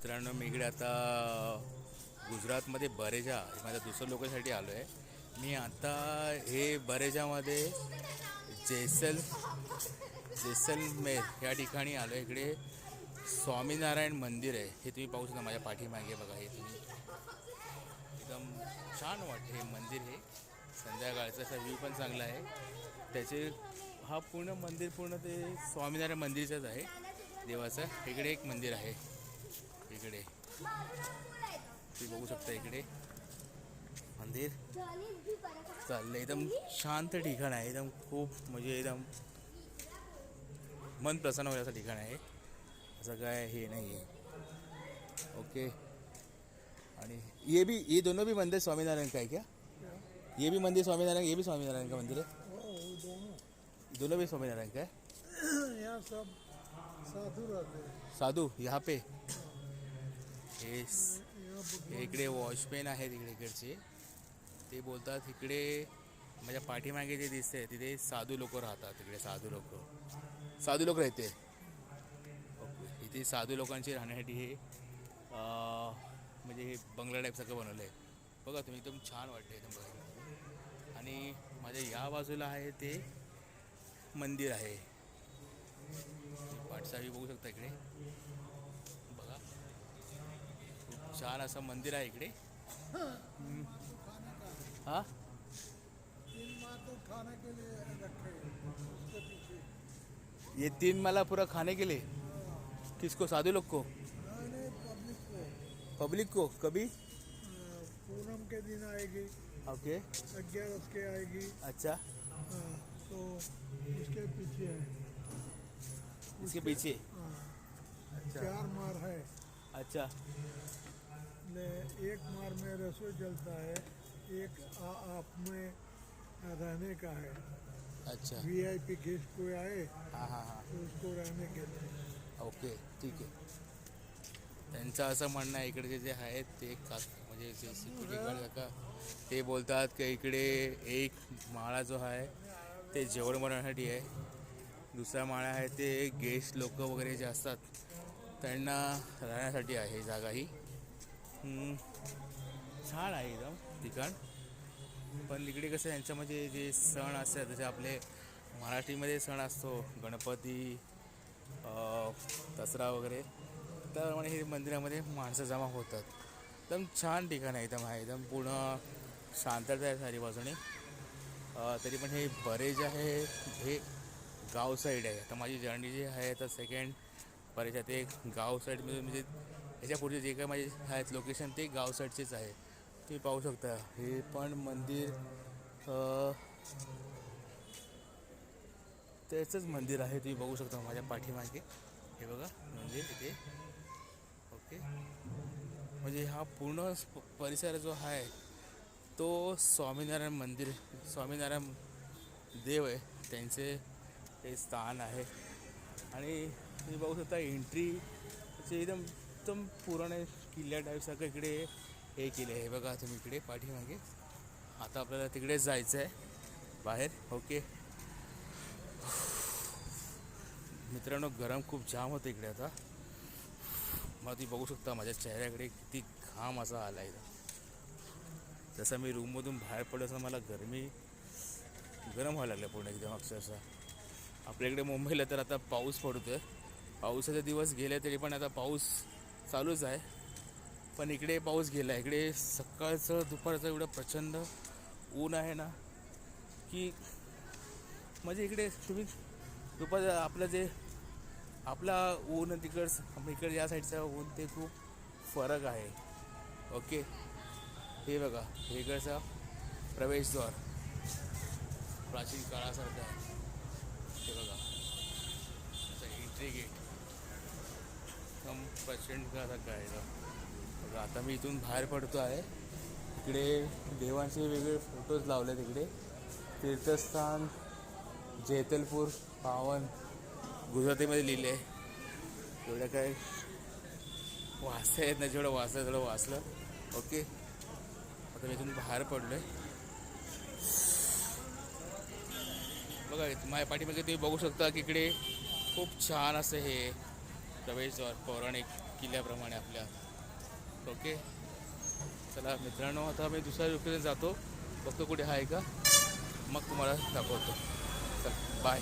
मित्रांनो मी इकडे आता गुजरातमध्ये बरेजा माझ्या दुसऱ्या लोकांसाठी आलो आहे. मी आता हे बरेजामध्ये जैसल जैसलमेर या ठिकाणी आलो आहे. इकडे स्वामीनारायण मंदिर आहे. हे तुम्ही पाहू शकता माझ्या पाठीमागे बघा हे तुम्ही. एकदम छान वाटते हे मंदिर हे. संध्याकाळचा असा व्ह्यू पण चांगला आहे. त्याचे हा पूर्ण मंदिर पूर्ण ते स्वामीनारायण मंदिरचंच आहे. देवाचं. इकडे एक मंदिर आहे. इकडे. तुम्ही बघू शकता इकडे. मंदिर. चाललं एकदम शांत ठिकाण आहे. एकदम खूप म्हणजे एकदम मन प्रसन्न होईल असं ठिकाण आहे. असं काय हे नाही आहे ओके. आणि ये भी ये दोनों भी मंदिर स्वामीनारायण का है क्या? ये भी मंदिर स्वामीनारायण ये भी स्वामीनारायण का मंदिर है वो दोनों दोनों भी स्वामीनारायण का है यहाँ सब साधु रहते हैं। साधू यहाँ पे. हे हे इकडे वॉचमॅन आहेत इकडे इकडचे. ते बोलतात इकडे माझ्या पाठीमागे जे दिसते तिथे साधू लोक राहतात तिकडे साधू लोक. साधू लोक राहते. ओके. इथे साधू लोकांचे राहण्यासाठी हे म्हणजे हे बंगला टाईपसारखं बनवलं आहे बघा तुम्ही एकदम छान वाटते एकदम बघा आणि माझ्या या बाजूला आहे ते मंदिर आहे. पाठसावी बघू शकता इकडे. छान असं मंदिर आहे इकडे. हा? हैं, उसके ये तीन माला पूरा खाने के लिए. किसको? साधु लोग को? पब्लिक को? कभी? पूनम के दिन आएगी ओके ग्यारह के आएगी अच्छा. हाँ, तो उसके पीछे है इसके पीछे? हाँ, अच्छा चार मार है। अच्छा. ले एक मार में रसोई जलता है एक आ, आप में रहने का है अच्छा वीआईपी गेस्ट कोई आए हां हां हां तो उसको रहने के लिए ओके ठीक आहे त्यांचं असं म्हणणं आहे इकडचे जे आहेत ते का म्हणजे जे सिक्युरिटी गार्ड काका ते बोलतात की इकडे एक माळा जो आहे ते जेवण बनवण्यासाठी आहे दुसरा माळा आहे ते गेस्ट लोक वगैरे जे असतात त्यांना राहण्यासाठी आहे ही जागा ही छान आहे एकदम ठिकाण. पण इकडे कसं यांच्यामध्ये जे सण असतात जसे आपले मराठीमध्ये सण असतो गणपती दसरा वगैरे त्याप्रमाणे हे मंदिरामध्ये माणसं जमा होतात. एकदम छान ठिकाण आहे एकदम आहे एकदम पूर्ण शांतता आहे सारी बाजूने. तरी पण हे बरेच आहे हे गाव साईड आहे. आता माझी जर्नी जी आहे तर सेकंड बरेच ते गाव साईडमध्ये म्हणजे याच्या पुढचे जे काही माझे आहेत लोकेशन ते गाव साईडचेच आहे. तुम्ही पाहू शकता. हे पण मंदिर त्याचंच मंदिर आहे. तुम्ही बघू शकता माझ्या पाठीमागे. हे बघा मंदिर इथे. ओके. म्हणजे हा पूर्ण परिसर जो आहे तो स्वामीनारायण मंदिर स्वामीनारायण देव आहे. त्यांचे हे स्थान आहे. आणि तुम्ही बघू शकता एंट्री एकदम एकदम पुराणे किल्ल्या टाईपसारखं इकडे हे केले. आहे बघा तुम्ही इकडे पाठीमागे. आता आपल्याला तिकडेच जायचं आहे बाहेर. ओके मित्रांनो गरम खूप जाम होतं इकडे आता. मला तुम्ही बघू शकता माझ्या चेहऱ्याकडे किती घाम असा आला आहे जसं मी रूममधून बाहेर पडलो असं मला गरमी गरम व्हायला लागलं पूर्ण एकदम अक्षरशः. आपल्याकडे मुंबईला तर आता पाऊस पडतो आहे पावसाचे दिवस गेले तरी पण आता पाऊस चालूच आहे. पण इकडे पाऊस गेला. इकडे सकाळचं दुपारचं एवढं प्रचंड ऊन आहे ना की म्हणजे इकडे तुम्ही दुपार आपलं जे आपला ऊन तिकडं इकडे या साईडचा ऊन ते खूप फरक आहे. ओके? हे बघा हे इकडचा प्रवेशद्वार. प्राचीन काळासारखं आहे. हे बघा. एंट्री गेट कम पर्सेंट आता आहे बघा आता मी इथून बाहेर पडतो आहे. इकडे देवांचे वेगळे फोटोज लावले तिकडे तीर्थस्थान जैतलपूर पावन. गुजरातीमध्ये लिहिले. एवढं काय वाचता येत नाही जेवढं वाचलं तेवढं वाचलं. ओके. आता मी इथून बाहेर पडलो आहे बघा माझ्या पाठीमागे तुम्ही बघू शकता की इकडे खूप छान असं हे प्रवेशद्वार पौराणिक किल्ल्याप्रमाणे आपल्या. ओके चला मित्रांनो आता मी दुसऱ्या लोकेशन जातो. बघतो कुठे आहे का? मग तुम्हाला दाखवतो. चल बाय